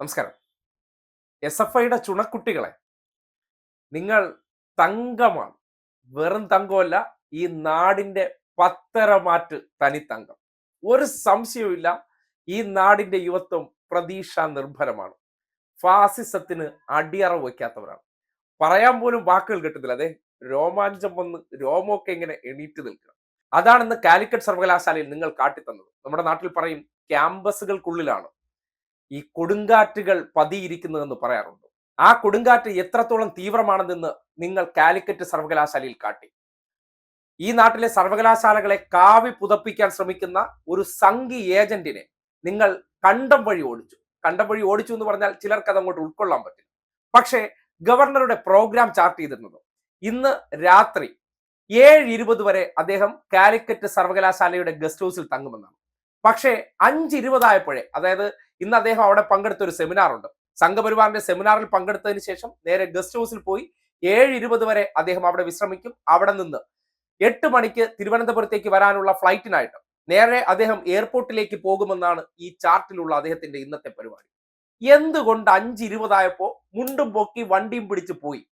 നമസ്കാരം. S F ഐയുടെ ചുണക്കുട്ടികളെ നിങ്ങൾ തങ്കമാണ്. വെറും തങ്കമല്ല ഈ നാടിന്റെ പത്തരമാറ്റ് തനിത്തങ്കം. ഒരു സംശയവുമില്ല ഈ നാടിന്റെ യുവത്വം പ്രതീക്ഷ നിർഭരമാണ് ഫാസിസത്തിന് അടിയറ വയ്ക്കാത്തവരാണ്. പറയാൻ പോലും വാക്കുകൾ കിട്ടുന്നില്ല അതെ രോമാഞ്ചം വന്ന് രോമമൊക്കെ ഇങ്ങനെ എണീറ്റ് നിൽക്കുക അതാണ് ഇന്ന് കാലിക്കറ്റ് സർവകലാശാലയിൽ നിങ്ങൾ കാട്ടിത്തന്നത്. നമ്മുടെ നാട്ടിൽ പറയും ക്യാമ്പസുകൾക്കുള്ളിലാണ്. ഈ കൊടുങ്കാറ്റുകൾ പതിയിരിക്കുന്നതെന്ന് പറയാറുണ്ട്. ആ കൊടുങ്കാറ്റ് എത്രത്തോളം തീവ്രമാണെന്ന് നിങ്ങൾ കാലിക്കറ്റ് സർവകലാശാലയിൽ കാട്ടി. ഈ നാട്ടിലെ സർവകലാശാലകളെ കാവി പുതപ്പിക്കാൻ ശ്രമിക്കുന്ന ഒരു സംഘി ഏജന്റിനെ നിങ്ങൾ കണ്ടം വഴി ഓടിച്ചു. കണ്ടം വഴി ഓടിച്ചു എന്ന് പറഞ്ഞാൽ ചിലർക്ക് അതങ്ങോട്ട് ഉൾക്കൊള്ളാൻ പറ്റില്ല. പക്ഷേ ഗവർണറുടെ പ്രോഗ്രാം ചാർട്ട് ചെയ്തിരുന്നത് ഇന്ന് രാത്രി ഏഴ് ഇരുപത് വരെ അദ്ദേഹം കാലിക്കറ്റ് സർവകലാശാലയുടെ ഗസ്റ്റ് ഹൗസിൽ തങ്ങുമെന്നാണ്. പക്ഷേ അഞ്ച് ഇരുപതായപ്പോഴേ അതായത് ഇന്ന് അദ്ദേഹം അവിടെ പങ്കെടുത്ത ഒരു സെമിനാർ ഉണ്ട്. സംഘപരിവാറിന്റെ സെമിനാറിൽ പങ്കെടുത്തതിന് ശേഷം നേരെ ഗസ്റ്റ് ഹൗസിൽ പോയി ഏഴ് ഇരുപത് വരെ അദ്ദേഹം അവിടെ വിശ്രമിക്കും. അവിടെ നിന്ന് എട്ട് മണിക്ക് തിരുവനന്തപുരത്തേക്ക് വരാനുള്ള ഫ്ലൈറ്റിനായിട്ട് നേരെ അദ്ദേഹം എയർപോർട്ടിലേക്ക് പോകുമെന്നാണ് ഈ ചാർട്ടിലുള്ള അദ്ദേഹത്തിന്റെ ഇന്നത്തെ പരിപാടി. എന്തുകൊണ്ട് അഞ്ച് ഇരുപതായപ്പോ മുണ്ടും പൊക്കി വണ്ടിയും പിടിച്ച് പോയി?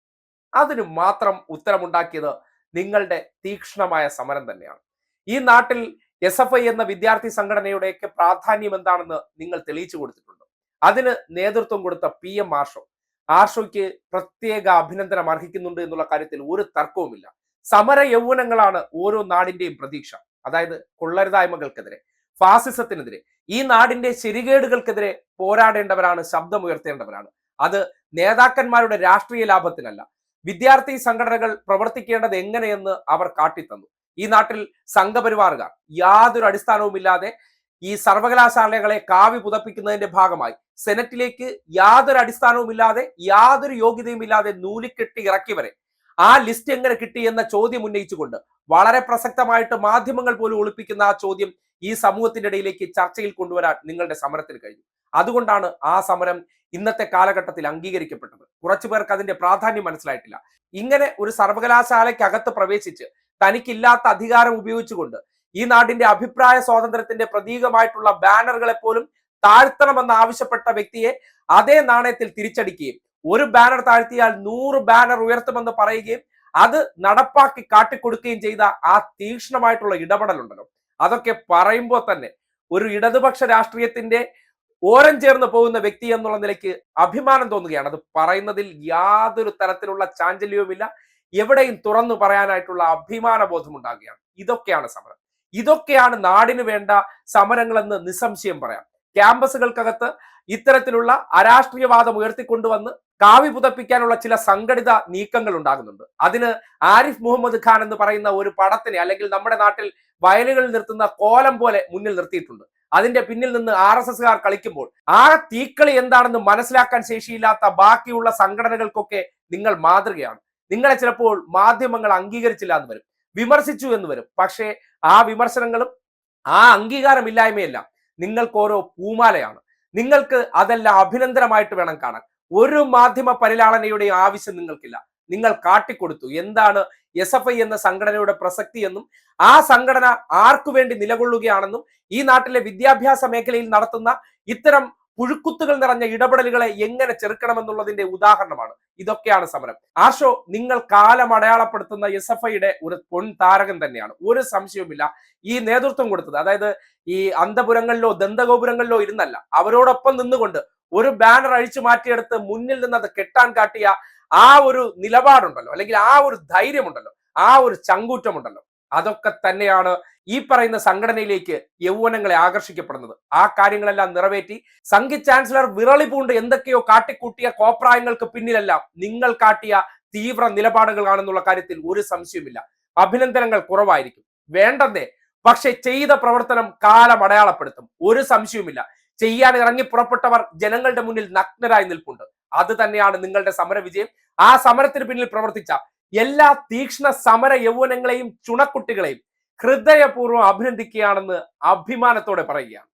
അതിന് മാത്രം ഉത്തരമുണ്ടാക്കിയത് നിങ്ങളുടെ തീക്ഷ്ണമായ സമരം തന്നെയാണ്. ഈ നാട്ടിൽ എസ് എഫ് ഐ എന്ന വിദ്യാർത്ഥി സംഘടനയുടെയൊക്കെ പ്രാധാന്യം എന്താണെന്ന് നിങ്ങൾ തെളിയിച്ചു കൊടുത്തിട്ടുണ്ട്. അതിന് നേതൃത്വം കൊടുത്ത പി എം ആർഷോ. ആർഷോയ്ക്ക് പ്രത്യേക അഭിനന്ദനം അർഹിക്കുന്നുണ്ട് എന്നുള്ള കാര്യത്തിൽ ഒരു തർക്കവുമില്ല. സമര യൗവനങ്ങളാണ് ഓരോ നാടിന്റെയും പ്രതീക്ഷ. അതായത് കൊള്ളരുതായ്മകൾക്കെതിരെ ഫാസിസത്തിനെതിരെ. ഈ നാടിന്റെ ശരികേടുകൾക്കെതിരെ പോരാടേണ്ടവരാണ് ശബ്ദമുയർത്തേണ്ടവരാണ്. അത് നേതാക്കന്മാരുടെ രാഷ്ട്രീയ ലാഭത്തിനല്ല. വിദ്യാർത്ഥി സംഘടനകൾ പ്രവർത്തിക്കേണ്ടത് എങ്ങനെയെന്ന് അവർ കാട്ടിത്തന്നു. ഈ നാട്ടിൽ സംഘപരിവാറുകാർ യാതൊരു അടിസ്ഥാനവുമില്ലാതെ ഈ സർവകലാശാലകളെ കാവി പുതപ്പിക്കുന്നതിന്റെ ഭാഗമായി സെനറ്റിലേക്ക് യാതൊരു അടിസ്ഥാനവുമില്ലാതെ യാതൊരു യോഗ്യതയുമില്ലാതെ നൂലിക്കെട്ടി ഇറക്കിയവരെ ആ ലിസ്റ്റ് എങ്ങനെ കിട്ടി എന്ന ചോദ്യം ഉന്നയിച്ചുകൊണ്ട് വളരെ പ്രസക്തമായിട്ട് മാധ്യമങ്ങൾ പോലും ഒളിപ്പിക്കുന്ന ആ ചോദ്യം ഈ സമൂഹത്തിന്റെ ഇടയിലേക്ക് ചർച്ചയിൽ കൊണ്ടുവരാൻ നിങ്ങളുടെ സമരത്തിന് കഴിഞ്ഞു. അതുകൊണ്ടാണ് ആ സമരം ഇന്നത്തെ കാലഘട്ടത്തിൽ അംഗീകരിക്കപ്പെട്ടത്. കുറച്ചു പേർക്ക് അതിന്റെ പ്രാധാന്യം മനസ്സിലായിട്ടില്ല. ഇങ്ങനെ ഒരു സർവകലാശാലയ്ക്കകത്ത് പ്രവേശിച്ച് തനിക്കില്ലാത്ത അധികാരം ഉപയോഗിച്ചുകൊണ്ട് ഈ നാടിന്റെ അഭിപ്രായ സ്വാതന്ത്ര്യത്തിന്റെ പ്രതീകമായിട്ടുള്ള ബാനറുകളെ പോലും താഴ്ത്തണമെന്ന് ആവശ്യപ്പെട്ട വ്യക്തിയെ അതേ നാണയത്തിൽ തിരിച്ചടിക്കുകയും ഒരു ബാനർ താഴ്ത്തിയാൽ നൂറ് ബാനർ ഉയർത്തുമെന്ന് പറയുകയും അത് നടപ്പാക്കി കാട്ടിക്കൊടുക്കുകയും ചെയ്ത ആ തീക്ഷ്ണമായിട്ടുള്ള ഇടപെടലുണ്ടല്ലോ. അതൊക്കെ പറയുമ്പോൾ തന്നെ ഒരു ഇടതുപക്ഷ രാഷ്ട്രീയത്തിന്റെ ഓരം ചേർന്ന് പോകുന്ന വ്യക്തി എന്നുള്ള നിലയ്ക്ക് അഭിമാനം തോന്നുകയാണ്. അത് പറയുന്നതിൽ യാതൊരു തരത്തിലുള്ള ചാഞ്ചല്യവുമില്ല. എവിടെയും തുറന്നു പറയാനായിട്ടുള്ള അഭിമാന ബോധം ഉണ്ടാകുകയാണ് ഇതൊക്കെയാണ് സമരം. ഇതൊക്കെയാണ് നാടിന് വേണ്ട സമരങ്ങളെന്ന് നിസ്സംശയം പറയാം. ക്യാമ്പസുകൾക്കകത്ത് ഇത്തരത്തിലുള്ള അരാഷ്ട്രീയവാദം ഉയർത്തിക്കൊണ്ടുവന്ന് കാവി പുതപ്പിക്കാനുള്ള ചില സംഘടിത നീക്കങ്ങൾ ഉണ്ടാകുന്നുണ്ട്. അതിന് ആരിഫ് മുഹമ്മദ് ഖാൻ എന്ന് പറയുന്ന ഒരു പടത്തിനെ അല്ലെങ്കിൽ നമ്മുടെ നാട്ടിൽ വയലുകളിൽ നിർത്തുന്ന കോലം പോലെ മുന്നിൽ നിർത്തിയിട്ടുണ്ട്. അതിന്റെ പിന്നിൽ നിന്ന് ആർ എസ് എസ്കാർ കളിക്കുമ്പോൾ ആ തീക്കളി എന്താണെന്ന് മനസ്സിലാക്കാൻ ശേഷിയില്ലാത്ത ബാക്കിയുള്ള സംഘടനകൾക്കൊക്കെ നിങ്ങൾ മാതൃകയാണ്. നിങ്ങളെ ചിലപ്പോൾ മാധ്യമങ്ങൾ അംഗീകരിച്ചില്ല എന്ന് വരും. വിമർശിച്ചു എന്ന് വരും. പക്ഷേ ആ വിമർശനങ്ങളും ആ അംഗീകാരമില്ലായ്മയെല്ലാം. നിങ്ങൾക്ക് ഓരോ പൂമാലയാണ്. നിങ്ങൾക്ക് അതെല്ലാം അഭിനന്ദനമായിട്ട് വേണം കാണാൻ. ഒരു മാധ്യമ പരിലാളനയുടെയും ആവശ്യം നിങ്ങൾക്കില്ല. നിങ്ങൾ കാട്ടിക്കൊടുത്തു. എന്താണ് എസ് എഫ് ഐ എന്ന സംഘടനയുടെ പ്രസക്തി എന്നും ആ സംഘടന ആർക്കു വേണ്ടി നിലകൊള്ളുകയാണെന്നും ഈ നാട്ടിലെ വിദ്യാഭ്യാസ മേഖലയിൽ നടത്തുന്ന ഇത്തരം പുഴുക്കുത്തുകൾ നിറഞ്ഞ ഇടപെടലുകളെ എങ്ങനെ ചെറുക്കണമെന്നുള്ളതിന്റെ ഉദാഹരണമാണ്. ഇതൊക്കെയാണ് സമരം. ആർഷോ നിങ്ങൾ കാലം അടയാളപ്പെടുത്തുന്ന എസ് എഫ് ഐയുടെ ഒരു പൊൻ താരകൻ തന്നെയാണ്. ഒരു സംശയവുമില്ല. ഈ നേതൃത്വം കൊടുത്തത് അതായത് ഈ അന്തപുരങ്ങളിലോ ദന്തഗോപുരങ്ങളിലോ ഇരുന്നല്ല അവരോടൊപ്പം നിന്നുകൊണ്ട് ഒരു ബാനർ അഴിച്ചു മാറ്റിയെടുത്ത് മുന്നിൽ നിന്ന് അത് കെട്ടാൻ കാട്ടിയ ആ ഒരു നിലപാടുണ്ടല്ലോ അല്ലെങ്കിൽ ആ ഒരു ധൈര്യമുണ്ടല്ലോ ആ ഒരു ചങ്കൂറ്റമുണ്ടല്ലോ. അതൊക്കെ തന്നെയാണ് ഈ പറയുന്ന സംഘടനയിലേക്ക് യൗവനങ്ങളെ ആകർഷിക്കപ്പെടുന്നത്. ആ കാര്യങ്ങളെല്ലാം നിറവേറ്റി സംഘി ചാൻസലർ വിറളി പൂണ്ട് എന്തൊക്കെയോ കാട്ടിക്കൂട്ടിയ കോപ്രായങ്ങൾക്ക് പിന്നിലെല്ലാം നിങ്ങൾ കാട്ടിയ തീവ്ര നിലപാടുകളാണെന്നുള്ള കാര്യത്തിൽ ഒരു സംശയമില്ല അഭിനന്ദനങ്ങൾ കുറവായിരിക്കും. വേണ്ടതേ പക്ഷെ ചെയ്ത പ്രവർത്തനം കാലം അടയാളപ്പെടുത്തും. ഒരു സംശയവുമില്ല. ചെയ്യാൻ ഇറങ്ങി പുറപ്പെട്ടവർ ജനങ്ങളുടെ മുന്നിൽ നഗ്നരായി നിൽപ്പുണ്ട്. അത് തന്നെയാണ് നിങ്ങളുടെ സമരവിജയം. ആ സമരത്തിന് പിന്നിൽ പ്രവർത്തിച്ച എല്ലാ തീക്ഷ്ണ സമര യൗവനങ്ങളെയും ചുണക്കുട്ടികളെയും ഹൃദയപൂർവം അഭിനന്ദിക്കുകയാണെന്ന് അഭിമാനത്തോടെ പറയുകയാണ്.